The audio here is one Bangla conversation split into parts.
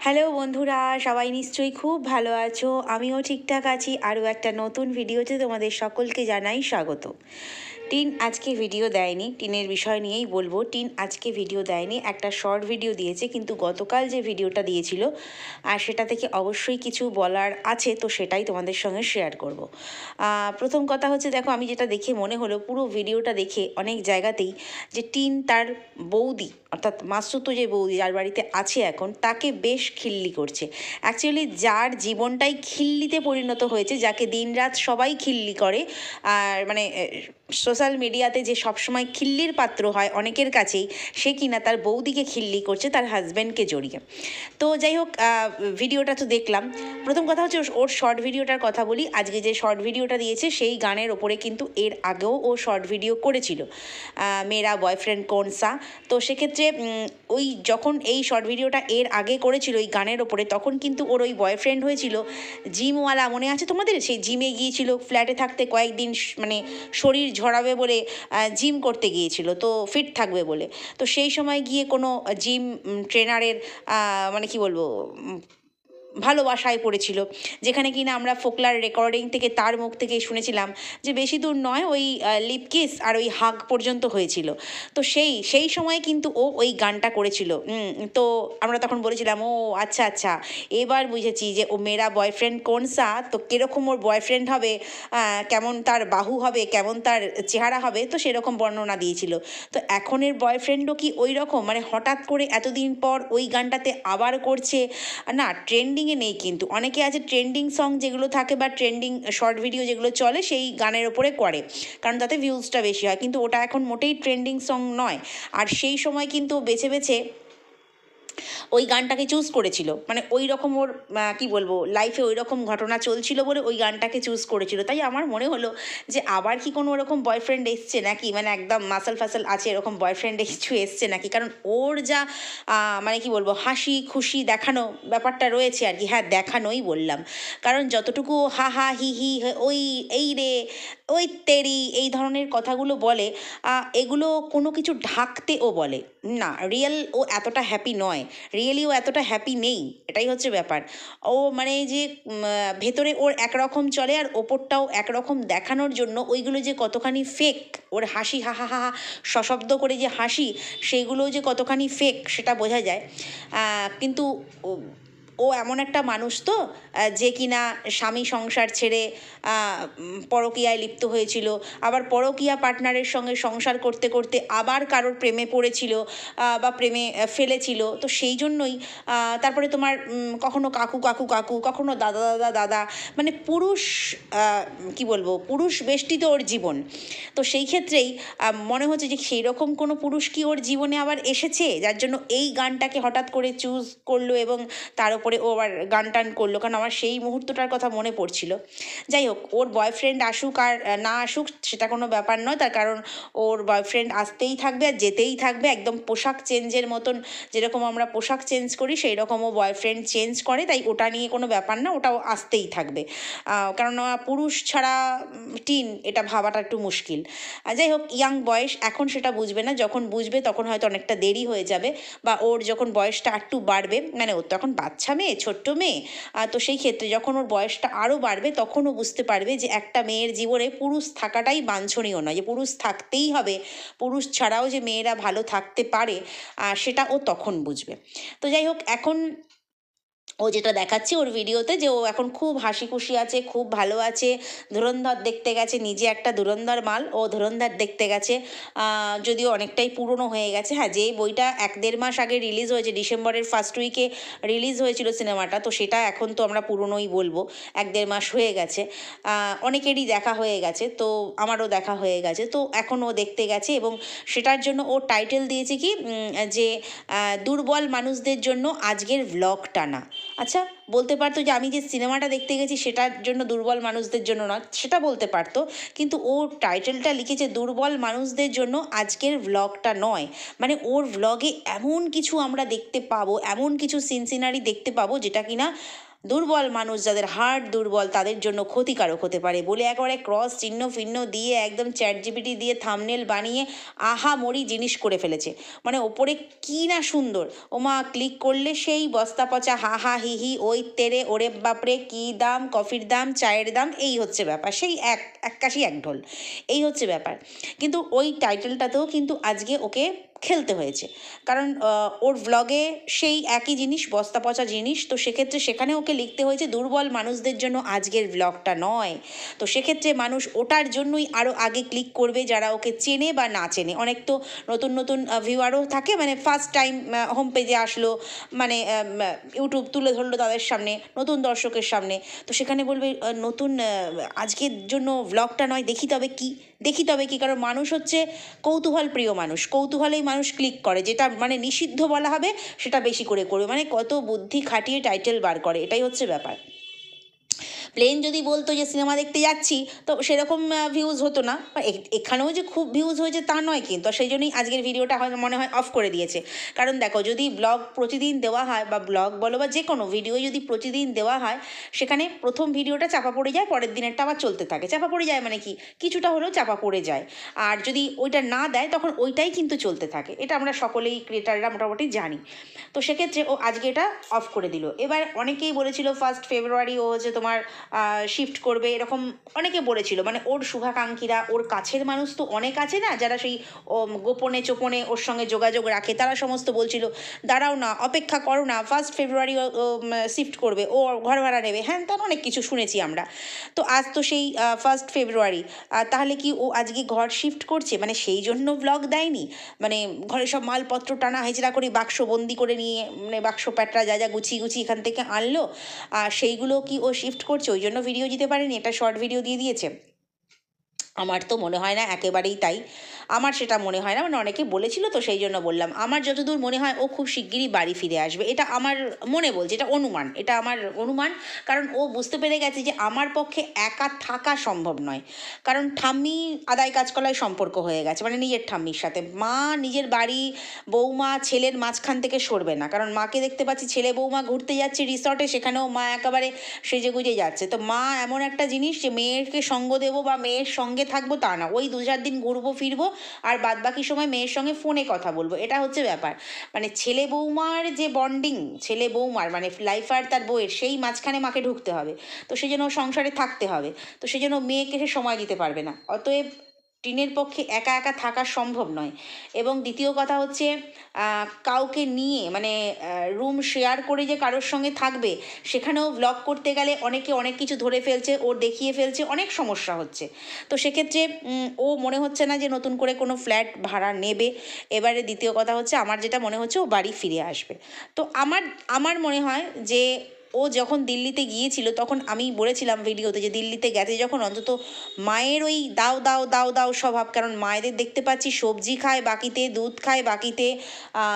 হ্যালো বন্ধুরা, সবাই নিশ্চয়ই খুব ভালো আছো। আমিও ঠিকঠাক আছি। আরও একটা নতুন ভিডিওতে তোমাদের সকলকে জানাই স্বাগত। টিন আজকে ভিডিও দেয়নি। টিনের বিষয় নিয়েই বলব, টিন আজকে ভিডিও দেয়নি, একটা শর্ট ভিডিও দিয়েছে, কিন্তু গতকাল যে ভিডিওটা দিয়েছিল আর সেটা থেকে অবশ্যই কিছু বলার আছে, তো সেটাই তোমাদের সঙ্গে শেয়ার করব। প্রথম কথা হচ্ছে, দেখো, আমি যেটা দেখে মনে হলো, পুরো ভিডিওটা দেখে অনেক জায়গাতেই যে টিন তার বৌদি, অর্থাৎ মাসুতো যে বৌদি যার বাড়িতে আছে এখন, তাকে বেশ খিল্লি করছে। অ্যাকচুয়ালি যার জীবনটাই খিল্লিতে পরিণত হয়েছে, যাকে দিনরাত সবাই খিল্লি করে, আর মানে সোশ্যাল মিডিয়াতে যে সবসময় খিল্লির পাত্র হয় অনেকের কাছেই, সে কিনা তার বৌদিকে খিল্লি করছে, তার হাজব্যান্ডকে জড়িয়ে। তো যাই হোক ভিডিওটা তো দেখলাম। প্রথম কথা হচ্ছে ওর- শর্ট ভিডিওটার কথা বলি। আজকে যে শর্ট ভিডিওটা দিয়েছে, সেই গানের ওপরে কিন্তু এর আগেও ও শর্ট ভিডিও করেছিল। মেরা বয়ফ্রেন্ড কোনসা তো সেক্ষেত্রে ওই যখন এই শর্ট ভিডিওটা এর আগে করেছিল, ওই গানের ওপরে, তখন কিন্তু ওর ওই বয়ফ্রেন্ড হয়েছিল, জিমওয়ালা মনে আছে তোমাদের? সেই জিমে গিয়েছিল ফ্ল্যাটে থাকতে কয়েকদিন মানে শরীর ঝরাবে বলে জিম করতে গিয়েছিল, তো ফিট থাকবে বলে। তো সেই সময় গিয়ে কোনো জিম ট্রেনারের মানে কি বলব ভালোবাসায় পড়েছিল। যেখানে কিনা আমরা ফোকলার রেকর্ডিং থেকে তার মুখ থেকে শুনেছিলাম যে বেশি দূর নয় ওই লিপকিস আর ওই হাগ পর্যন্ত হয়েছিল। তো সেই সেই সময় কিন্তু ও ওই গানটা করেছিল। তো আমরা তখন বলেছিলাম, ও আচ্ছা আচ্ছা এবার বুঝেছি যে ও মেয়েরা বয়ফ্রেন্ড কোন সা, তো কীরকম ওর বয়ফ্রেন্ড হবে কেমন তার বাহু হবে, কেমন তার চেহারা হবে? তো সেরকম বর্ণনা দিয়েছিল। তো এখনের বয়ফ্রেন্ডও কি ওই রকম? মানে হঠাৎ করে এতদিন পর ওই গানটাতে আবার করছে? না ট্রেন্ডিংয়ে নেই কিন্তু। অনেকে আছে ট্রেন্ডিং সং যেগুলো থাকে বা ট্রেন্ডিং শর্ট ভিডিও যেগুলো চলে, সেই গানের ওপরে করে, কারণ তাতে ভিউজটা বেশি হয়। কিন্তু ওটা এখন মোটেই ট্রেন্ডিং সং নয়। আর সেই সময় কিন্তু বেছে বেছে ওই গানটাকে চুজ করেছিল। মানে ওই রকম ওর কি বলব লাইফে ওই রকম ঘটনা চলছিল বলে ওই গানটাকে চুজ করেছিল। তাই আমার মনে হলো যে আবার কি কোনো ওরকম বয়ফ্রেন্ড এসছে নাকি? মানে একদম মাসাল ফাসাল আছে এরকম বয়ফ্রেন্ড কিছু এসছে নাকি? কারণ ওর যা মানে কি বলব, হাসি খুশি দেখানো ব্যাপারটা রয়েছে আর কি। হ্যাঁ দেখানোই বললাম। কারণ যতটুকু হা হা হি হি, ওই, এই রে ওই তেরি, এই ধরনের কথাগুলো বলে এগুলো কোনো কিছু ঢাকতে ও বলে। না, রিয়েল ও এতটা হ্যাপি নয়। রিয়েলি ও এতটা হ্যাপি নেই, এটাই হচ্ছে ব্যাপার। ও মানে যে ভেতরে ওর একরকম চলে আর ওপরটাও একরকম দেখানোর জন্য ওইগুলো যে কতখানি ফেক ওর হাসি, হা হা হা সশব্দ করে যে হাসি, সেইগুলো যে কতখানি ফেক সেটা বোঝা যায়। কিন্তু ও- এমন একটা মানুষ তো যে কিনা স্বামী সংসার ছেড়ে পরকীয়ায় লিপ্ত হয়েছিল। আবার পরকীয়া পার্টনারের সঙ্গে সংসার করতে করতে আবার কারোর প্রেমে পড়েছিল বা প্রেমে ফেলেছিল। তো সেই জন্যই তারপরে তোমার কখনো কাকু কাকু কাকু, কখনো দাদা দাদা দাদা মানে পুরুষ কি বলব, পুরুষ বেষ্টিত ওর জীবন। তো সেই ক্ষেত্রেই মনে হচ্ছে যে সেই রকম কোনো পুরুষ কি ওর জীবনে আবার এসেছে? যার জন্য এই গানটাকে হঠাৎ করে চুজ করল এবং তার উপরে ও আবার গান টান করল, কারণ আমার সেই মুহূর্তটার কথা মনে পড়ছিল। যাই হোক, ওর বয়ফ্রেন্ড আসুক আর না আসুক সেটা কোনো ব্যাপার নয়। তার কারণ ওর বয়ফ্রেন্ড আসতেই থাকবে আর যেতেই থাকবে। একদম পোশাক চেঞ্জের মতন যেরকম আমরা পোশাক চেঞ্জ করি সেই রকম ও বয়ফ্রেন্ড চেঞ্জ করে। তাই ওটা নিয়ে কোনো ব্যাপার না, ওটাও আসতেই থাকবে। কারণ পুরুষ ছাড়া টিন এটা ভাবাটা একটু মুশকিল। যাই হোক ইয়াং বয়স এখন সেটা বুঝবে না। যখন বুঝবে তখন হয়তো অনেকটা দেরি হয়ে যাবে বা ওর যখন বয়সটা একটু বাড়বে মানে ওর তো এখন বাচ্চা মেয়ে, ছোট্ট মেয়ে। আর তো সেই ক্ষেত্রে যখন ওর বয়সটা আরও বাড়বে, তখন ও বুঝতে পারবে যে একটা মেয়ের জীবনে পুরুষ থাকাটাই বাঞ্ছনীয় নয়। যে পুরুষ থাকতেই হবে, পুরুষ ছাড়াও যে মেয়েরা ভালো থাকতে পারে সেটা ও তখন বুঝবে। তো যাই হোক, এখন ও যেটা দেখাচ্ছে ওর ভিডিওতে যে ও এখন খুব হাসি খুশি আছে, খুব ভালো আছে। ধুরন্ধর দেখতে গেছে, নিজে একটা ধুরন্ধর মাল, ও ধুরন্ধর দেখতে গেছে। যদিও অনেকটাই পুরনো হয়ে গেছে। হ্যাঁ যে বইটা এক দেড় মাস আগে রিলিজ হয়েছে, ডিসেম্বরের ফার্স্ট উইকে রিলিজ হয়েছিল সিনেমাটা তো সেটা এখন তো আমরা পুরনোই বলব, এক দেড় মাস হয়ে গেছে। অনেকেরই দেখা হয়ে গেছে, তো আমারও দেখা হয়ে গেছে। তো এখন ও দেখতে গেছে এবং সেটার জন্য ও টাইটেল দিয়েছে কি যে দুর্বল মানুষদের জন্য আজকের ভ্লগ টানা। আচ্ছা বলতে পারতো যে আমি যে সিনেমাটা দেখতে গেছি সেটার জন্য দুর্বল মানুষদের জন্য নয়, সেটা বলতে পারতো। কিন্তু ও টাইটেলটা লিখেছে দুর্বল মানুষদের জন্য আজকের ভ্লগটা নয়। মানে ওর ভ্লগে এমন কিছু আমরা দেখতে পাবো, এমন কিছু সিনসিনারি দেখতে পাবো যেটা কিনা দুর্বল মানুষ যাদের হার্ট দুর্বল, তাদের জন্য ক্ষতিকারক হতে পারে বলে একেবারে ক্রস চিহ্ন ফিহ্ন দিয়ে একদম চ্যাট জিপিটি দিয়ে থামনেল বানিয়ে আহা মরি জিনিস করে ফেলেছে। মানে ওপরে কি না সুন্দর। ওমা ক্লিক করলে সেই বস্তা পচা হা হা হি হি, ওই তেরে, ওরে বাপরে, কী দাম, কফির দাম, চায়ের দাম, এই হচ্ছে ব্যাপার। সেই এক এক কাশি এক ঢোল। এই হচ্ছে ব্যাপার। কিন্তু ওই টাইটেলটাতেও কিন্তু আজকে ওকে খেলতে হয়েছে। কারণ ওর ব্লগে সেই একই জিনিস, বস্তা পচা জিনিস, তো সেক্ষেত্রে সেখানে ওকে লিখতে হয়েছে, দুর্বল মানুষদের জন্য আজকের ব্লগটা নয়। তো সেক্ষেত্রে মানুষ ওটার জন্যই আরও আগে ক্লিক করবে যারা ওকে চেনে বা না চেনে। অনেক তো নতুন নতুন ভিউয়ারও থাকে মানে ফার্স্ট টাইম হোম পেজে আসলো মানে ইউটিউব তুলে ধরলো তাদের সামনে, নতুন দর্শকের সামনে। তো সেখানে বলবে নতুন আজকের জন্য ব্লগটা নয়, দেখি তবে কি। দেখি তবে কি, কারণ মানুষ হচ্ছে কৌতূহল প্রিয় মানুষ। কৌতূহলেই মানুষ ক্লিক করে, যেটা মানে নিষিদ্ধ বলা হবে, সেটা বেশি করে করবে। মানে কত বুদ্ধি খাটিয়ে টাইটেল বার করে, এটাই হচ্ছে ব্যাপার। প্লেন যদি বলতো যে সিনেমা দেখতে যাচ্ছি, তো সেরকম ভিউজ হতো না। এখানেও যে খুব ভিউজ হয়েছে তা নয় কিন্তু সেই জন্যই আজকের ভিডিওটা হয়, মনে হয় অফ করে দিয়েছে। কারণ দেখো, যদি ব্লগ প্রতিদিন দেওয়া হয়, বা ব্লগ বলো, বা যে কোনো ভিডিও যদি প্রতিদিন দেওয়া হয়, সেখানে প্রথম ভিডিওটা চাপা পড়ে যায়, পরের দিনেরটা আবার চলতে থাকে। চাপা পড়ে যায় মানে কি? কিছুটা হলেও চাপা পড়ে যায়। আর যদি ওইটা না দেয়, তখন ওইটাই কিন্তু চলতে থাকে। এটা আমরা সকলেই ক্রিয়েটাররা মোটামুটি জানি। তো সেক্ষেত্রে ও আজকে এটা অফ করে দিল। এবার অনেকেই বলেছিল ফার্স্ট ফেব্রুয়ারি ও হচ্ছে তোমার শিফট করবে, এরকম অনেকে বলেছিল। মানে ওর শুভাকাঙ্ক্ষীরা, ওর কাছের মানুষ তো অনেক আছে না, যারা সেই গোপনে চোপনে ওর সঙ্গে যোগাযোগ রাখে, তারা সমস্ত বলছিল, দাঁড়াও না, অপেক্ষা করো না ফার্স্ট ফেব্রুয়ারি শিফট করবে, ও ঘর ভাড়া নেবে। হ্যাঁ তার অনেক কিছু শুনেছি আমরা। তো আজ তো সেই ফার্স্ট ফেব্রুয়ারি তাহলে কি ও আজকে ঘর শিফট করছে? মানে সেই জন্য ব্লগ দেয়নি? মানে ঘরে সব মালপত্র টানা হেঁচড়া করে বাক্স বন্দি করে নিয়ে মানে বাক্স প্যাটরা যা যা গুছিয়ে গুছিয়ে এখান থেকে আনলো, আর সেইগুলো কি ও শিফট করছে? ওই জন্য ভিডিও দিতে পারেনি এটা শর্ট ভিডিও দিয়ে দিয়েছে। আমার তো মনে হয় না, একেবারেই তাই। আমার সেটা মনে হয় না মানে অনেকে বলেছিল তো সেই জন্য বললাম। আমার যতদূর মনে হয়, ও খুব শিগগিরই বাড়ি ফিরে আসবে। এটা আমার মনে বলছে, এটা অনুমান, এটা আমার অনুমান। কারণ ও বুঝতে পেরে গেছে যে আমার পক্ষে একা থাকা সম্ভব নয়। কারণ ঠাম্মি আদায় কাজকলায় সম্পর্ক হয়ে গেছে মানে নিজের ঠাম্মির সাথে। মা নিজের বাড়ি, বৌমা, ছেলের মাঝখান থেকে সরবে না। কারণ মাকে দেখতে পাচ্ছি, ছেলে বৌমা ঘুরতে যাচ্ছে রিসর্টে, সেখানেও মা একেবারে সেজে গুজে যাচ্ছে। তো মা এমন একটা জিনিস যে মেয়েকে সঙ্গ দেবো বা মেয়ের সঙ্গে থাকব তা না। ওই দু চার দিন ঘুরবো, ফিরবো আর বাদ বাকি সময় মেয়ের সঙ্গে ফোনে কথা বলব। এটা হচ্ছে ব্যাপার। মানে ছেলে বৌমার যে বন্ডিং ছেলে বৌমার মানে লাইফ আর তার বউয়ের, সেই মাঝখানে মাকে ঢুকতে হবে। তো সেই জন্য সংসারে থাকতে হবে। তো সেজন্য মেয়েকে সে সময় দিতে পারবে না। অতএব টিনের পক্ষে একা একা থাকা সম্ভব নয়। এবং দ্বিতীয় কথা হচ্ছে কাউকে নিয়ে মানে রুম শেয়ার করে যে কারোর সঙ্গে থাকবে, সেখানেও ব্লগ করতে গেলে অনেকে অনেক কিছু ধরে ফেলছে, ওর দেখিয়ে ফেলছে, অনেক সমস্যা হচ্ছে। তো সেক্ষেত্রে ও মনে হচ্ছে না যে নতুন করে কোনো ফ্ল্যাট ভাড়া নেবে। এবারে দ্বিতীয় কথা হচ্ছে, আমার যেটা মনে হচ্ছে, ও বাড়ি ফিরে আসবে। তো আমার আমার মনে হয় যে ও যখন দিল্লিতে গিয়েছিল, তখন আমি বলেছিলাম ভিডিওতে যে দিল্লিতে গেছে যখন, অন্তত মায়ের ওই দাও দাও দাও দাও স্বভাব, কারণ মায়েদের দেখতে পাচ্ছি সবজি খায়, বাকিতে দুধ খায়, বাকিতে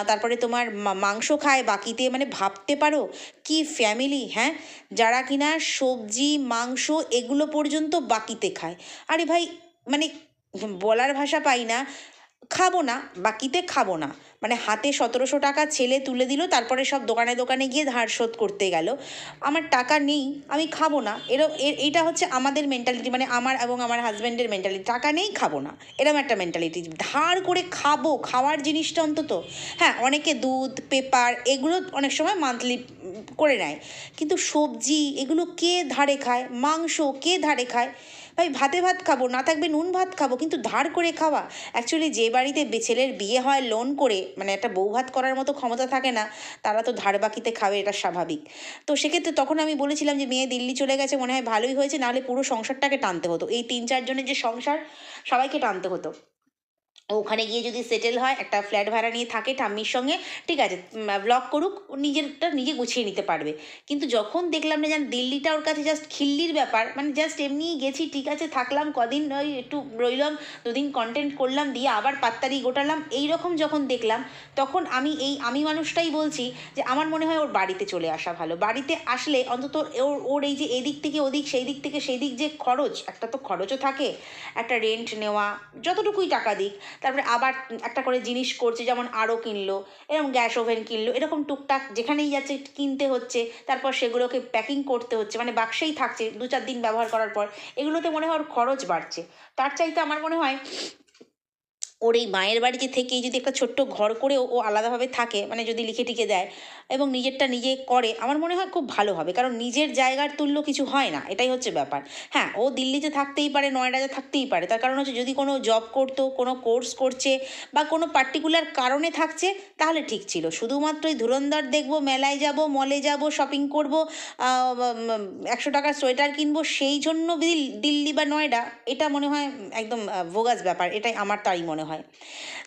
তারপরে তোমার মাংস খায়, বাকিতে মানে ভাবতে পারো কি ফ্যামিলি হ্যাঁ? যারা কিনা সবজি, মাংস এগুলো পর্যন্ত বাকিতে খায়। আরে ভাই মানে বলার ভাষা পাই না। খাব না, বাকিতে খাব না। মানে হাতে সতেরোশো টাকা ছেলে তুলে দিল, তারপরে সব দোকানে দোকানে গিয়ে ধার শোধ করতে গেল। আমার টাকা নেই, আমি খাব না। এরম এইটা হচ্ছে আমাদের মেন্টালিটি মানে আমার এবং আমার হাজব্যান্ডের মেন্টালিটি টাকা নেই, খাব না। এরম একটা মেন্টালিটি ধার করে খাব, খাওয়ার জিনিসটা অন্তত। হ্যাঁ অনেকে দুধ, পেপার, এগুলো অনেক সময় মান্থলি করে নেয়। কিন্তু সবজি, এগুলো কে ধারে খায়? মাংস কে ধারে খায়? ভাই, ভাতে ভাত খাব, না থাকবে নুন ভাত খাব, কিন্তু ধার করে খাওয়া। অ্যাকচুয়ালি যে বাড়িতে ছেলের বিয়ে হয় লোন করে মানে একটা বউ ভাত করার মতো ক্ষমতা থাকে না, তারা তো ধার বাকিতে খাবে, এটা স্বাভাবিক। তো সেক্ষেত্রে তখন আমি বলেছিলাম যে, মেয়ে দিল্লি চলে গেছে, মনে হয় ভালোই হয়েছে, নাহলে পুরো সংসারটাকে টানতে হতো। এই তিন চারজনের যে সংসার, সবাইকে টানতে হতো। ওখানে গিয়ে যদি সেটেল হয়, একটা ফ্ল্যাট ভাড়া নিয়ে থাকে ঠাম্মির সঙ্গে, ঠিক আছে ব্লগ করুক নিজেরটা নিজে গুছিয়ে নিতে পারবে। কিন্তু যখন দেখলাম না যেন দিল্লিটা ওর কাছে জাস্ট খিল্লির ব্যাপার মানে জাস্ট এমনি গেছি, ঠিক আছে, থাকলাম, কদিন ওই একটু রইলাম, দুদিন কন্টেন্ট করলাম, দিয়ে আবার পাত্তারি গোটালাম এই রকম যখন দেখলাম, তখন আমি এই, আমি মানুষটাই বলছি যে, আমার মনে হয় ওর বাড়িতে চলে আসা ভালো। বাড়িতে আসলে অন্তত ওর ওর এই যে এদিক থেকে ওদিক সেই দিক থেকে সেই দিক যে খরচ, একটা তো খরচও থাকে, একটা রেন্ট নেওয়া, যতটুকুই টাকা দিক তারপরে আবার একটা করে জিনিস করছে, যেমন আরও কিনলো, এরকম গ্যাস ওভেন কিনলো, এরকম টুকটাক যেখানেই যাচ্ছে কিনতে হচ্ছে, তারপর সেগুলোকে প্যাকিং করতে হচ্ছে মানে বাক্সেই থাকছে, দু চার দিন ব্যবহার করার পর, এগুলোতে মনে হয় ওর খরচ বাড়ছে। তার চাইতে আমার মনে হয় ওর এই মায়ের বাড়িতে থেকেই যদি একটা ছোট্ট ঘর করে ও আলাদাভাবে থাকে মানে যদি লিখে টিকে দেয় এবং নিজেরটা নিজে করে, আমার মনে হয় খুব ভালো হবে। কারণ নিজের জায়গার তুল্য কিছু হয় না, এটাই হচ্ছে ব্যাপার। হ্যাঁ ও দিল্লিতে থাকতেই পারে নয়ডাতে থাকতেই পারে। তার কারণ হচ্ছে যদি কোনো জব করতো, কোনো কোর্স করছে বা কোনো পার্টিকুলার কারণে থাকছে, তাহলে ঠিক ছিল। শুধুমাত্র এই ধুরন্ধর দেখব, মেলায় যাব মলে যাব শপিং করব একশো টাকার সোয়েটার কিনবো, সেই জন্য দিল- দিল্লি বা নয়ডা, এটা মনে হয় একদম ভোগাস ব্যাপার। এটাই আমার তাই মনে হয়।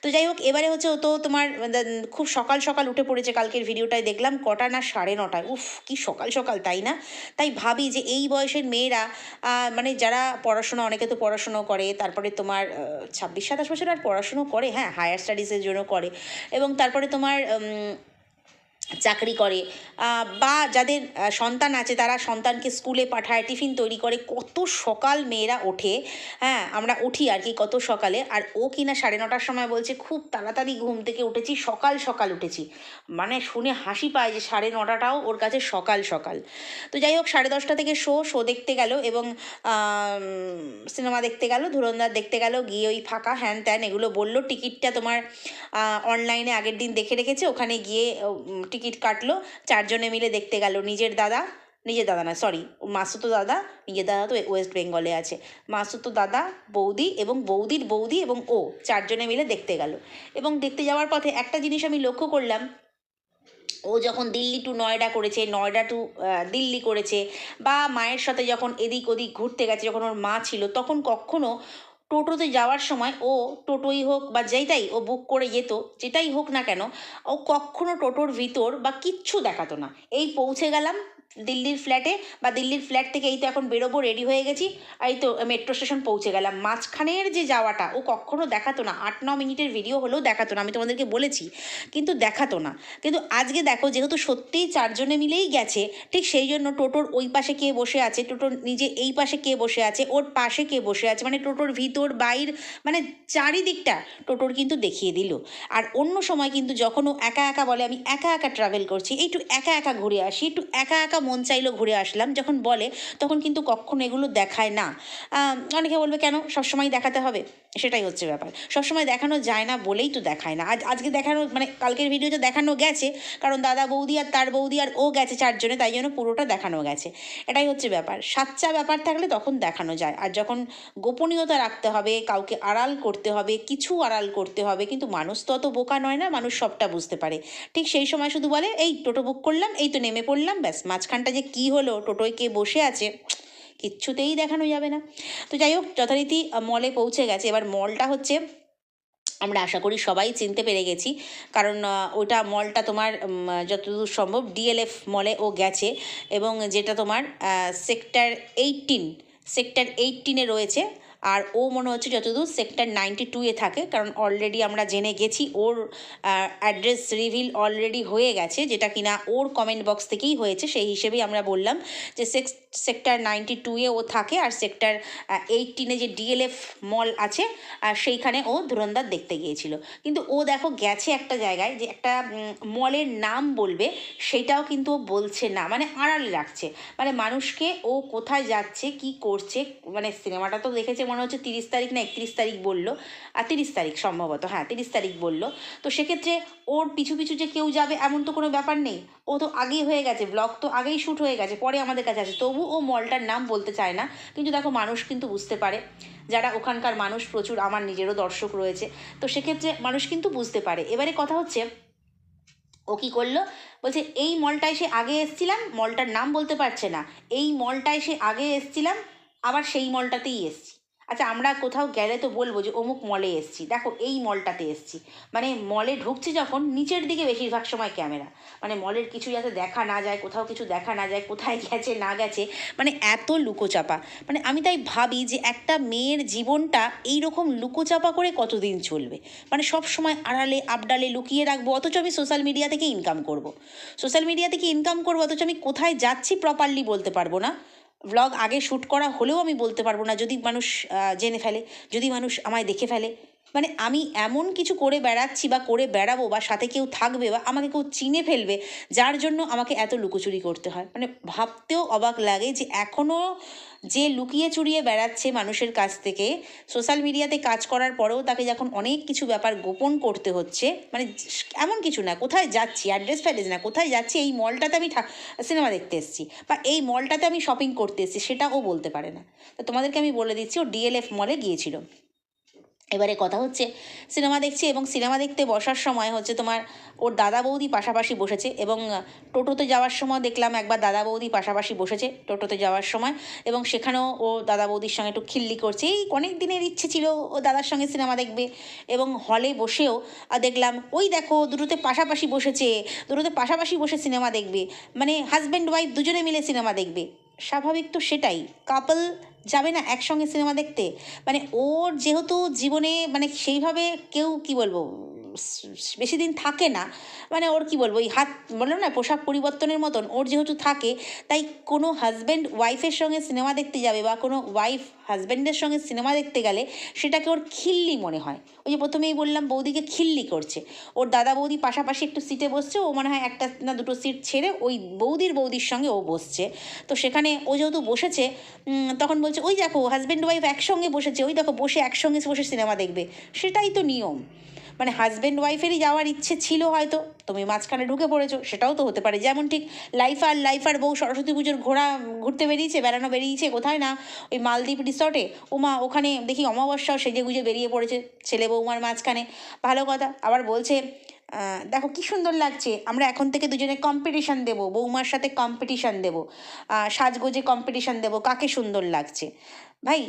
তো যাই হোক এবারে হচ্ছে ও তো তোমার উম, খুব সকাল সকাল উঠে পড়েছে কালকের ভিডিওটায় দেখলাম কটা না সাড়ে নটায়। উফ কি সকাল সকাল তাই না? তাই ভাবি যে এই বয়সের মেয়েরা মানে যারা পড়াশোনা অনেকে তো পড়াশুনো করে তারপরে তোমার ছাব্বিশ সাতাশ বছর আর পড়াশুনো করে হ্যাঁ হায়ার স্টাডিজের জন্য করে। এবং তারপরে তোমার চাকরি করে বা যাদের সন্তান আছে তারা সন্তানকে স্কুলে পাঠায়, টিফিন তৈরি করে, কত সকাল মেয়েরা ওঠে হ্যাঁ আমরা উঠি আর কি কত সকালে, আর ও কিনা সাড়ে নটার সময় বলছে, খুব তাড়াতাড়ি ঘুম থেকে উঠেছি, সকাল সকাল উঠেছি। মানে শুনে হাসি পায় যে সাড়ে নটাটাও ওর কাছে সকাল সকাল। তো যাই হোক, সাড়ে দশটা থেকে শো শো দেখতে গেল এবং সিনেমা দেখতে গেল, ধুরন্ধর দেখতে গেল, গিয়ে ওই ফাঁকা হ্যান ত্যান এগুলো বলল। টিকিটটা তোমার অনলাইনে আগের দিন দেখে রেখেছে, ওখানে গিয়ে টিকিট কাটলো, চারজনে মিলে দেখতে গেল। নিজের দাদা নিজের দাদা না সরি মাসুতো দাদা, নিজের দাদা তো ওয়েস্ট বেঙ্গলে আছে। মাসুতো দাদা, বৌদি এবং বৌদির বৌদি এবং ও চারজনে মিলে দেখতে গেল। এবং দেখতে যাওয়ার পথে একটা জিনিস আমি লক্ষ্য করলাম, ও যখন দিল্লি টু নয়ডা করেছে, নয়ডা টু দিল্লি করেছে, বা মায়ের সাথে যখন এদিক ওদিক ঘুরতে গেছে, যখন ওর মা ছিল, তখন কখনো টোটোতে যাওয়ার সময় ও টোটোই হোক বা যেটাই ও বুক করে যেত, যেটাই হোক না কেন, ও কখনো টোটোর ভিতর বা কিচ্ছু দেখাতো না। এই পৌঁছে গেলাম দিল্লির ফ্ল্যাটে বা দিল্লির ফ্ল্যাট থেকে এই তো এখন বেরোবো রেডি হয়ে গেছি। আর এই তো মেট্রো স্টেশন পৌঁছে গেলাম। মাঝখানের যে যাওয়াটা, ও কখনো দেখাতো না। আট ন মিনিটের ভিডিও হলেও দেখাতো না। আমি তোমাদেরকে বলেছি, কিন্তু দেখাতো না। কিন্তু আজকে দেখো, যেহেতু সত্যিই চারজনে মিলেই গেছে, ঠিক সেই জন্য টোটোর ওই পাশে কে বসে আছে, টোটোর নিজে এই পাশে কে বসে আছে, ওর পাশে কে বসে আছে মানে টোটোর ভিতর, বাইর মানে চারিদিকটা টোটোর কিন্তু দেখিয়ে দিল। আর অন্য সময় কিন্তু যখন ও একা একা বলে, আমি একা একা ট্রাভেল করছি, একটু একা একা ঘুরে আসি, একটু একা একা মন চাইলো ঘুরে আসলাম। যখন বলে, তখন কিন্তু কখনো এগুলো দেখায় না। অনেকে বলবে, কেন? সবসময় দেখাতে হবে? সেটাই হচ্ছে ব্যাপার। সবসময় দেখানো যায় না বলেই তো দেখায় না। আজ, আজকে দেখানো মানে কালকের ভিডিওতে দেখানো গেছে, কারণ দাদা বৌদি আর তার বৌদি আর ও গেছে চারজনে, তাই জন্য পুরোটা দেখানো গেছে। এটাই হচ্ছে ব্যাপার। সাচ্চা ব্যাপার থাকলে তখন দেখানো যায়। আর যখন গোপনীয়তা রাখতে হবে, কাউকে আড়াল করতে হবে, কিছু আড়াল করতে হবে, কিন্তু মানুষ তো অত বোকা নয় না, মানুষ সবটা বুঝতে পারে। ঠিক সেই সময় শুধু বলে, এই টোটো বুক করলাম, এই তো নেমে পড়লাম, ব্যাস মাঝখানটা যে কী হলো, টোটোয় কে বসে আছে, কিচ্ছুতেই দেখানো যাবে না। তো যাই হোক, যথারীতি মলে পৌঁছে গেছে। এবার মলটা হচ্ছে, আমরা আশা করি সবাই চিনতে পেরে গেছি। কারণ ওটা মলটা তোমার যতদূর সম্ভব ডিএলএফ মলে ও গেছে। এবং যেটা তোমার সেক্টর এইটিন সেক্টর এইটিনে রয়েছে। আর ও মনে হচ্ছে যতদূর সেক্টর নাইনটি টুয়ে থাকে, কারণ অলরেডি আমরা জেনে গেছি ওর অ্যাড্রেস রিভিল অলরেডি হয়ে গেছে, যেটা কিনা ওর কমেন্ট বক্স থেকেই হয়েছে, সেই হিসেবেই আমরা বললাম যে সেক্স সেক্টর নাইনটি টুয়ে ও থাকে আর সেক্টর এইটিনে যে ডিএলএফ মল আছে আর সেইখানে ও ধুরন্ধার দেখতে গিয়েছিল। কিন্তু ও দেখো গেছে একটা জায়গায় যে একটা মলের নাম বলবে, সেটাও কিন্তু ও বলছে না মানে আড়ালে রাখছে। মানে মানুষকে ও কোথায় যাচ্ছে, কি করছে মানে সিনেমাটা তো দেখেছে মনে হচ্ছে তিরিশ তারিখ না একত্রিশ তারিখ বলল, আর তিরিশ তারিখ সম্ভবত হ্যাঁ তিরিশ তারিখ বলল। তো সেক্ষেত্রে ওর পিছু পিছু যে কেউ যাবে এমন তো কোনো ব্যাপার নেই। ও তো আগেই হয়ে গেছে ব্লগ তো আগেই শ্যুট হয়ে গেছে, পরে আমাদের কাছে আছে তবু ও মলটার নাম বলতে চায় না, কিন্তু দেখো মানুষ কিন্তু বুঝতে পারে। যারা ওখানকার মানুষ প্রচুর, আমার নিজেরও দর্শক রয়েছে। তো সেক্ষেত্রে মানুষ কিন্তু বুঝতে পারে। এবারে কথা হচ্ছে, ও কী করল? বলছে, এই মলটায় সে আগে এসছিলাম, মলটার নাম বলতে পারছে না। এই মলটায় সে আগে এসছিলাম, আবার সেই মলটাতেই এসছি। আচ্ছা আমরা কোথাও গেলে তো বলব যে অমুক মলে এসছি। দেখো, এই মলটাতে এসছি। মানে মলে ঢুকছি যখন, নিচের দিকে বেশিরভাগ সময় ক্যামেরা মানে মলের কিছু যাতে দেখা না যায়, কোথাও কিছু দেখা না যায়, কোথায় গেছে, না গেছে মানে এত লুকোচাপা। মানে আমি তাই ভাবি যে একটা মেয়ের জীবনটা এই রকম লুকোচাপা করে কতদিন চলবে? মানে সব সময় আড়ালে, আবডালে লুকিয়ে রাখব, অথচ আমি সোশ্যাল মিডিয়া থেকে ইনকাম করব। সোশ্যাল মিডিয়া থেকে ইনকাম করব, অথচ আমি কোথায় যাচ্ছি প্রপারলি বলতে পারব না। ব্লগ আগে শ্যুট করা হলেও আমি বলতে পারব না, যদি মানুষ জেনে ফেলে, যদি মানুষ আমায় দেখে ফেলে। মানে আমি এমন কিছু করে বেড়াচ্ছি বা করে বেড়াবো বা সাথে কেউ থাকবে বা আমাকে কেউ চিনে ফেলবে, যার জন্য আমাকে এত লুকোচুরি করতে হয়। মানে ভাবতেও অবাক লাগে যে এখনও যে লুকিয়ে চুরিয়ে বেড়াচ্ছে মানুষের কাছ থেকে সোশ্যাল মিডিয়াতে কাজ করার পরেও তাকে যখন অনেক কিছু ব্যাপার গোপন করতে হচ্ছে মানে এমন কিছু না, কোথায় যাচ্ছি অ্যাড্রেস ফ্যাড্রেস না, কোথায় যাচ্ছি, এই মলটাতে আমি সিনেমা দেখতে এসেছি বা এই মলটাতে আমি শপিং করতে এসেছি, সেটা ও বলতে পারে না। তো তোমাদেরকে আমি বলে দিচ্ছি, ও ডিএলএফ মলে গিয়েছিল। এবারে কথা হচ্ছে সিনেমা দেখছি এবং সিনেমা দেখতে বসার সময় হচ্ছে তোমার ওর দাদা বৌদি পাশাপাশি বসেছে এবং টোটোতে যাওয়ার সময় দেখলাম একবার দাদা বৌদি পাশাপাশি বসেছে টোটোতে যাওয়ার সময় এবং সেখানেও ও দাদা বৌদির সঙ্গে একটু খিল্লি করছে। এই অনেক দিনের ইচ্ছে ছিল ও দাদার সঙ্গে সিনেমা দেখবে এবং হলে বসেও দেখলাম ওই দেখো দুটোতে পাশাপাশি বসেছে, দুটোতে পাশাপাশি বসে সিনেমা দেখবে। মানে হাজব্যান্ড, ওয়াইফ দুজনে মিলে সিনেমা দেখবে। স্বাভাবিক তো সেটাই। কাপল যাবে না একসঙ্গে সিনেমা দেখতে? মানে ওর যেহেতু জীবনে মানে সেইভাবে কেউ কি বলব বেশি দিন থাকে না। মানে ওর কি বলব ওই হাত, বললাম না, পোশাক পরিবর্তনের মতন ওর যেহেতু থাকে, তাই কোনো হাজব্যান্ড ওয়াইফের সঙ্গে সিনেমা দেখতে যাবে বা কোনো ওয়াইফ হাজব্যান্ডের সঙ্গে সিনেমা দেখতে গেলে সেটাকে ওর খিল্লি মনে হয়। ওই যে প্রথমেই বললাম, বৌদিকে খিল্লি করছে। ওর দাদা বৌদি পাশাপাশি একটু সিটে বসছে, ও মনে হয় একটা না দুটো সিট ছেড়ে ওই বৌদির বৌদির সঙ্গে ও বসছে। তো সেখানে ও যেহেতু বসেছে তখন বলছে, ওই দেখো হাজব্যান্ড ওয়াইফ একসঙ্গে বসেছে, ওই দেখো, বসে একসঙ্গে বসে সিনেমা দেখবে। সেটাই তো নিয়ম। মানে হাজব্যান্ড ওয়াইফেরই যাওয়ার ইচ্ছে ছিল হয়তো, তুমি মাঝখানে ঢুকে পড়েছো, সেটাও তো হতে পারে। যেমন ঠিক লাইফ লাইফার লাইফার বউ সরস্বতী পুজোর ঘোরা ঘুরতে বেরিয়েছে, বেড়ানো বেরিয়েছে, কোথায় না? ওই মালদ্বীপ রিসর্টে ওমা ওখানে দেখি অমাবস্যাও সেজে গুজে বেরিয়ে পড়েছে ছেলে বৌমার মাঝখানে। ভালো কথা। আবার বলছে দেখো কি সুন্দর লাগছে, আমরা এখন থেকে দুজনে কম্পিটিশান দেবো, বৌমার সাথে কম্পিটিশান দেবো। সাজগোজে কম্পিটিশান দেবো, কাকে সুন্দর লাগছে? ভাই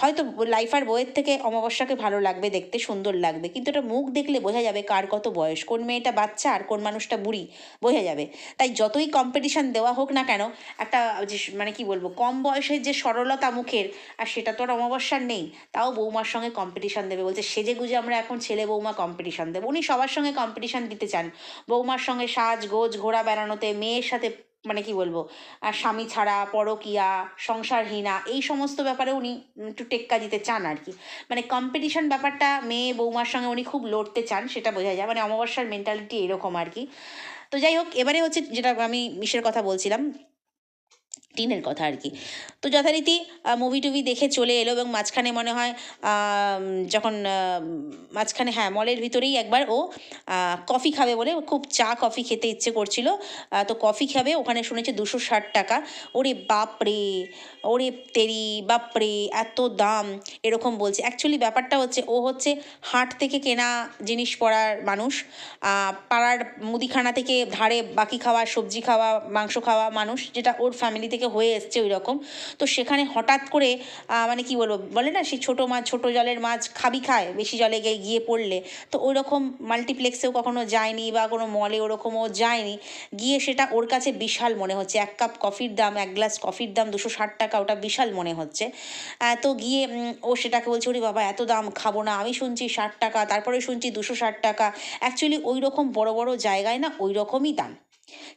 হয়তো লাইফার বইয়ের থেকে অমাবস্যাকে ভালো লাগবে, দেখতে সুন্দর লাগবে, কিন্তু এটা মুখ দেখলে বোঝা যাবে কার কত বয়স, কোন মেয়েটা বাচ্চা আর কোন মানুষটা বুড়ি, বোঝা যাবে। তাই যতই কম্পিটিশান দেওয়া হোক না কেন, একটা যে মানে কি বলব, কম বয়সের যে সরলতা মুখের, আর সেটা তো আর অমাবস্যার নেই, তাও বৌমার সঙ্গে কম্পিটিশান দেবে, বলছে সেজে গুজে আমরা এখন ছেলে বৌমা কম্পিটিশান দেবো। উনি সবার সঙ্গে কম্পিটিশান দিতে চান। বৌমার সঙ্গে সাজ গোজ ঘোরা বেড়ানোতে, মেয়ের সাথে মানে কি বলব? আর স্বামী ছাড়া, পরকিয়া, সংসারহীনা, এই সমস্ত ব্যাপারে উনি একটু টেক্কা দিতে চান আর কি। মানে কম্পিটিশন ব্যাপারটা মেয়ে বৌমার সঙ্গে উনি খুব লড়তে চান, সেটা বোঝা যায়। মানে অমাবস্যার মেন্টালিটি এরকম আর কি। তো যাই হোক, এবারে হচ্ছে যেটা আমি মিশের কথা বলছিলাম টিনের কথা আর কি। তো যথারীতি মুভি টুভি দেখে চলে এলো এবং মাঝখানে মনে হয় যখন মাঝখানে হ্যাঁ মলের ভিতরেই একবার ও কফি খাবে বলে খুব চা কফি খেতে ইচ্ছে করছিল। তো কফি খাবে, ওখানে শুনেছে দুশো ষাট টাকা। ওরে বাপরে ওরে তেরি বাপরে এত দাম, এরকম বলছে। অ্যাকচুয়ালি ব্যাপারটা হচ্ছে, ও হচ্ছে হাট থেকে কেনা জিনিস পড়ার মানুষ। পাড়ার মুদিখানা থেকে ধারে বাকি খাওয়া, সবজি খাওয়া, মাংস খাওয়া মানুষ, যেটা ওর ফ্যামিলি থেকে হয়ে এসছে ওই রকম তো সেখানে হঠাৎ করে মানে কি বলব, বলে না সেই ছোটো মাছ ছোটো জলের মাছ খাবি খায়, বেশি জলে গিয়ে পড়লে। তো ওই রকম মাল্টিপ্লেক্সেও কখনো যায়নি বা কোনো মলে ওরকমও যায়নি। গিয়ে সেটা ওর কাছে বিশাল মনে হচ্ছে। এক কাপ কফির দাম, এক গ্লাস কফির দাম দুশো ষাট টাকা, ওটা বিশাল মনে হচ্ছে। তো গিয়ে ও সেটাকে বলছে, ওরে বাবা, এত দাম, খাব না। আমি শুনছি ষাট টাকা, তারপরে শুনছি দুশো ষাট টাকা। অ্যাকচুয়ালি ওই রকম বড় বড় জায়গায় না ওই রকমই দাম।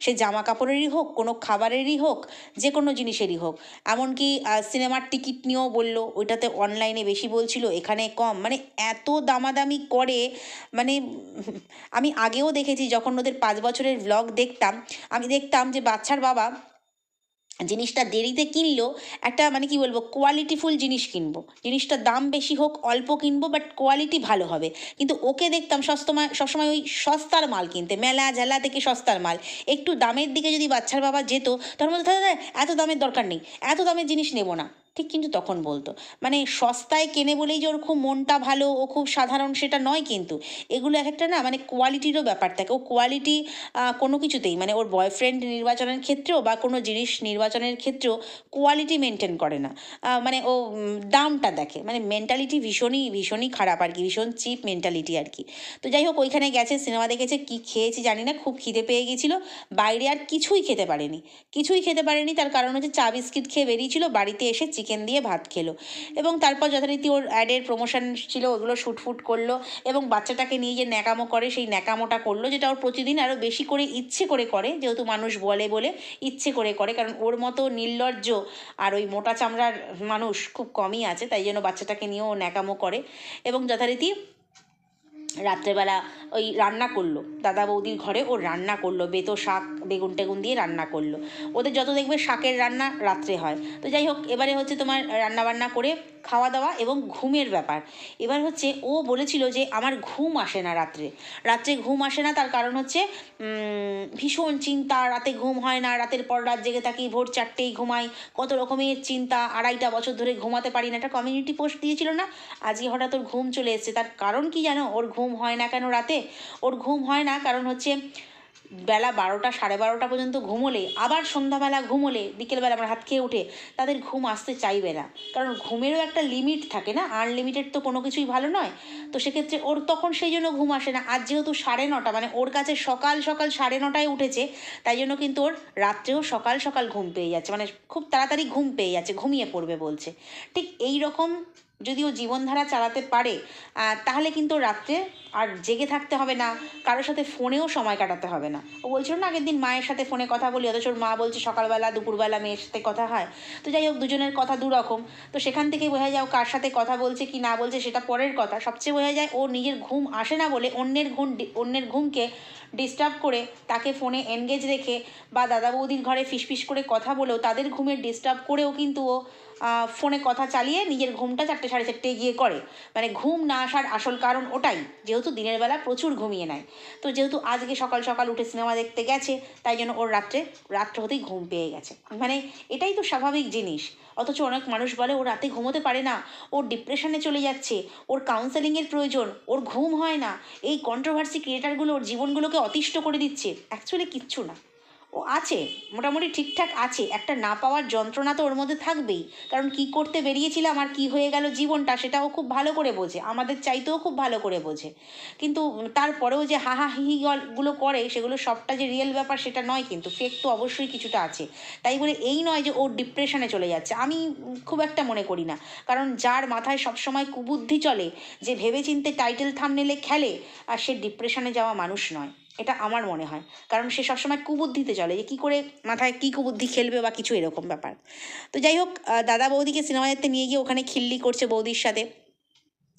সে জামা কাপড়েরই হোক, কোনো খাবারেরই হোক যে কোনো জিনিসেরই হোক। এমনকি সিনেমার টিকিট নিয়েও বলল, ওইটাতে অনলাইনে বেশি বলছিল, এখানে কম। মানে এত দামাদামি করে মানে আমি আগেও দেখেছি, যখন ওদের পাঁচ বছরের ব্লগ দেখতাম, আমি দেখতাম যে বাচ্চার বাবা জিনিসটা দেরিতে কিনলেও একটা মানে কি বলব কোয়ালিটিফুল জিনিস কিনবো। জিনিসটার দাম বেশি হোক, অল্প কিনবো বাট কোয়ালিটি ভালো হবে। কিন্তু ওকে দেখতাম সস্তময়, সবসময় ওই সস্তার মাল কিনতে, মেলা ঝেলা থেকে সস্তার মাল। একটু দামের দিকে যদি বাচ্চার বাবা যেত তখন বলতো দাদা, এত দামের দরকার নেই, এত দামের জিনিস নেব না। ঠিক কিন্তু তখন বলতো। মানে সস্তায় কেনে বলেই যে ওর খুব মনটা ভালো, ও খুব সাধারণ সেটা নয় কিন্তু। এগুলো এক একটা না মানে কোয়ালিটিরও ব্যাপার থাকে। ও কোয়ালিটি কোনো কিছুতেই মানে ওর বয়ফ্রেন্ড নির্বাচনের ক্ষেত্রেও বা কোনো জিনিস নির্বাচনের ক্ষেত্রেও কোয়ালিটি মেনটেন করে না। মানে ও দামটা দেখে। মানে মেন্টালিটি ভীষণই ভীষণই খারাপ আর কি, ভীষণ চিপ মেন্টালিটি আর কি। তো যাই হোক, ওইখানে গেছে সিনেমা দেখেছে, কি খেয়েছি জানি না, খুব খিদে পেয়ে গেছিল। বাইরে আর কিছুই খেতে পারেনি। কিছুই খেতে পারেনি, তার কারণ হচ্ছে চা বিস্কিট খেয়ে বেরিয়েছিল, বাড়িতে এসে চিকেন দিয়ে ভাত খেলো। এবং তারপর যথারীতি ওর অ্যাডের প্রমোশন ছিল, ওগুলো শুটফুট করল এবং বাচ্চাটাকে নিয়ে যে ন্যাকামো করে, সেই ন্যাকামোটা করল, যেটা ওর প্রতিদিন আরও বেশি করে ইচ্ছে করে করে, যেহেতু মানুষ বলে বলে ইচ্ছে করে করে, কারণ ওর মতো নির্লজ্জ আর ওই মোটা চামড়ার মানুষ খুব কমই আছে, তাই জন্য বাচ্চাটাকে নিয়েও ন্যাকামো করে। এবং যথারীতি রাত্রেবেলা ওই রান্না করল। দাদা বৌদির ঘরে ও রান্না করল, বেতো শাক, বেগুন টেগুন দিয়ে রান্না করল। ওদের যত দেখবে শাকের রান্না রাত্রে হয়। তো যাই হোক, এবারে হচ্ছে তোমার রান্না বান্না করে খাওয়া দাওয়া এবং ঘুমের ব্যাপার। এবার হচ্ছে ও বলেছিল যে আমার ঘুম আসে না রাত্রে। রাত্রে ঘুম আসে না, তার কারণ হচ্ছে ভীষণ চিন্তা, রাতে ঘুম হয় না, রাতের পর রাত জেগে থাকি, ভোর চারটেই ঘুমাই, কত রকমের চিন্তা, আড়াইটা বছর ধরে ঘুমাতে পারি না, একটা কমিউনিটি পোস্ট দিয়েছিল না? আজকে হঠাৎ ওর ঘুম চলে এসেছে, তার কারণ কি জানো? ওর ঘুম হয় না কেন রাতে? ওর ঘুম হয় না কারণ হচ্ছে বেলা বারোটা, সাড়ে বারোটা পর্যন্ত ঘুমোলে, আবার সন্ধ্যাবেলা ঘুমোলে, বিকেলবেলা আমার হাত খেয়ে উঠে তাদের ঘুম আসতে চাইবে না। কারণ ঘুমেরও একটা লিমিট থাকে না আনলিমিটেড তো কোনো কিছুই ভালো নয়। তো সেক্ষেত্রে ওর তখন সেই জন্য ঘুম আসে না। আজ যেহেতু সাড়ে নটা মানে ওর কাছে সকাল সকাল সাড়ে নটায় উঠেছে, তাই জন্য কিন্তু ওর রাত্রেও সকাল সকাল ঘুম পেয়ে যাচ্ছে। মানে খুব তাড়াতাড়ি ঘুম পেয়ে যাচ্ছে, ঘুমিয়ে পড়বে বলছে। ঠিক এই রকম যদি ও জীবনধারা চালাতে পারে তাহলে কিন্তু রাত্রে আর জেগে থাকতে হবে না, কারোর সাথে ফোনেও সময় কাটাতে হবে না। ও বলছিল না আগের দিন মায়ের সাথে ফোনে কথা বলি, অথচ ওর মা বলছে সকালবেলা, দুপুরবেলা মেয়ের সাথে কথা হয়। তো যাই হোক, দুজনের কথা দু রকম। তো সেখান থেকে বোঝা যায় কার সাথে কথা বলছে, কি না বলছে, সেটা পরের কথা। সবচেয়ে বোঝা যায় ও নিজের ঘুম আসে না বলে অন্যের ঘুম, অন্যের ঘুমকে ডিস্টার্ব করে তাকে ফোনে এনগেজ রেখে বা দাদা বৌদির ঘরে ফিসফিস করে কথা বলেও তাদের ঘুমের ডিস্টার্ব করেও কিন্তু ও ফোনে কথা চালিয়ে নিজের ঘুমটা চারটে সাড়ে চারটে গিয়ে করে। মানে ঘুম না আসার আসল কারণ ওটাই, যেহেতু দিনের বেলা প্রচুর ঘুমিয়ে নেয়। তো যেহেতু আজকে সকাল সকাল উঠে সিনেমা দেখতে গেছে, তাই জন্য ওর রাত্রে রাত্রে হতেই ঘুম পেয়ে গেছে। মানে এটাই তো স্বাভাবিক জিনিস। অথচ অনেক মানুষ বলে, ও রাতে ঘুমোতে পারে না, ওর ডিপ্রেশনে চলে যাচ্ছে, ওর কাউন্সেলিংয়ের প্রয়োজন, ওর ঘুম হয় না। এই কন্ট্রোভার্সি ক্রিয়েটারগুলো ওর জীবনগুলোকে অতিষ্ঠ করে দিচ্ছে। অ্যাকচুয়ালি কিচ্ছু না। ও আছে, মোটামুটি ঠিকঠাক আছে। একটা না পাওয়ার যন্ত্রণা তো ওর মধ্যে থাকবেই। কারণ কি করতে বেরিয়েছিলাম আর কি হয়ে গেল জীবনটা সেটাও খুব ভালো করে বোঝে। আমাদের চাইতেও খুব ভালো করে বোঝে। কিন্তু তারপরেও যে হাহা হিহি গল- গুলো করে, সেগুলো সবটা যে রিয়েল ব্যাপার সেটা নয় কিন্তু ফেক তো অবশ্যই কিছুটা আছে। তাই বলে এই নয় যে ওর ডিপ্রেশনে চলে যাচ্ছে। আমি খুব একটা মনে করি না। কারণ যার মাথায় সবসময় কুবুদ্ধি চলে যে ভেবেচিন্তে টাইটেল থামনেলে খেলে, আর সে ডিপ্রেশনে যাওয়া মানুষ নয়। এটা আমার মনে হয়। কারণ সে সবসময় কুবুদ্ধিতে চলে যে কী করে মাথায় কী কুবুদ্ধি খেলবে বা কিছু এরকম ব্যাপার। তো যাই হোক দাদা বৌদিকে সিনেমা দেখতে নিয়ে গিয়ে ওখানে খিল্লি করছে বৌদির সাথে।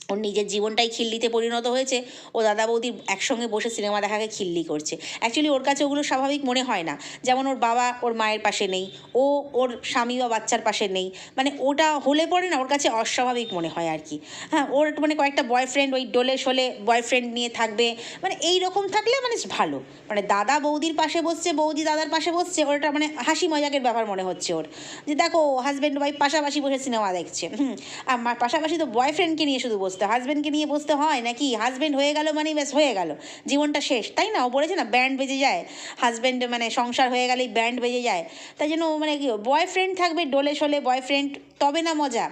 ওর নিজের জীবনটাই খিল্লিতে পরিণত হয়েছে। ও দাদা বৌদি একসঙ্গে বসে সিনেমা দেখাকে খিল্লি করছে। অ্যাকচুয়ালি ওর কাছে ওগুলো স্বাভাবিক মনে হয় না। যেমন ওর বাবা ওর মায়ের পাশে নেই। ও ওর স্বামী বা বাচ্চার পাশে নেই। মানে ওটা হলে পরে না, ওর কাছে অস্বাভাবিক মনে হয় আর কি। হ্যাঁ ওর মানে কয়েকটা বয়ফ্রেন্ড ওই ডোলে শোলে বয়ফ্রেন্ড নিয়ে থাকবে। মানে এই রকম থাকলে মানে ভালো। মানে দাদা বৌদির পাশে বসছে, বৌদি দাদার পাশে বসছে ওটা মানে হাসি মজাকের ব্যাপার মনে হচ্ছে ওর। যে দেখো হাজব্যান্ড ওয়াইফ পাশাপাশি বসে সিনেমা দেখছে। হুম, আর পাশাপাশি তো বয়ফ্রেন্ডকে নিয়ে শুধু বসতে হাজব্যান্ডকে নিয়ে বসতে হয় নাকি? হাজব্যান্ড হয়ে গেল মানে ব্যাস হয়ে গেল। জীবনটা শেষ, তাই না? ও বলেছে না ব্যান্ড বেজে যায়। হাজব্যান্ড মানে সংসার হয়ে গেলেই ব্যান্ড বেজে যায়। তাই জন্য মানে কি বয়ফ্রেন্ড থাকবে ডোলে শোলে বয়ফ্রেন্ড তবে না মজা।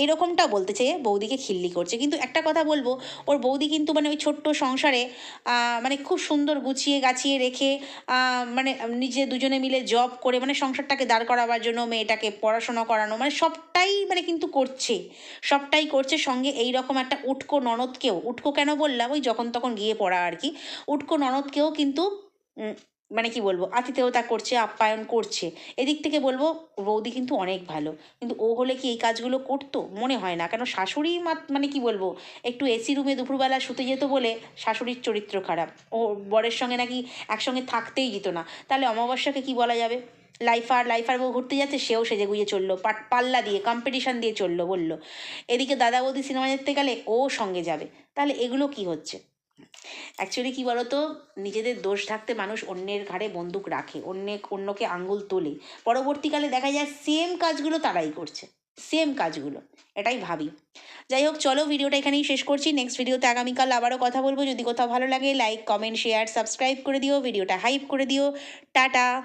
এইরকমটা বলতে চেয়ে বৌদিকে খিল্লি করছে। কিন্তু একটা কথা বলব, ওর বৌদি কিন্তু মানে ওই ছোট্ট সংসারে মানে খুব সুন্দর গুছিয়ে গাছিয়ে রেখে মানে নিজে দুজনে মিলে জব করে মানে সংসারটাকে দাঁড় করাবার জন্য, মেয়েটাকে পড়াশোনা করানো মানে সবটাই মানে কিন্তু করছে। সবটাই করছে সঙ্গে এই রকম একটা উটকো ননদকেও। উটকো কেন বললাম? ওই যখন তখন গিয়ে পড়া আর কি। উটকো ননদকেও কিন্তু মানে কি বলব? আতিথেয়তা করছে, আপ্যায়ন করছে। এদিক থেকে বলব, বৌদি কিন্তু অনেক ভালো। কিন্তু ও হলে কি এই কাজগুলো করতো? মনে হয় না। কেন শাশুড়ি মানে কি বলব? একটু এসি রুমে দুপুরবেলা শুতে যেত বলে শাশুড়ির চরিত্র খারাপ। ও বরের সঙ্গে নাকি একসঙ্গে থাকতেই যেত না। তাহলে অমাবস্যাকে কি বলা যাবে? লাইফার লাইফার বউ ঘুরতে যাচ্ছে, সেও সেজে গুজে চলল। পাট পাল্লা দিয়ে কম্পিটিশন দিয়ে চলল বলল। এদিকে দাদা বৌদি সিনেমা দেখতে গেলে ও সঙ্গে যাবে। তাহলে এগুলো কি হচ্ছে? অ্যাকচুয়ালি কি বলতো? নিজেদের দোষ থাকতে মানুষ অন্যের ঘাড়ে বন্দুক রাখে, অন্য, অন্যকে আঙ্গুল তোলে। পরবর্তীকালে দেখা যায় সেম কাজগুলো তারাই করছে। সেম কাজগুলো। এটাই ভাবি। যাই হোক, চলো ভিডিওটা এখানেই শেষ করছি। নেক্সট ভিডিওতে আগামীকাল আবারও কথা বলব। যদি কোথাও ভালো লাগে লাইক কমেন্ট শেয়ার সাবস্ক্রাইব করে দিও। ভিডিওটা হাইপ করে দিও। টাটা!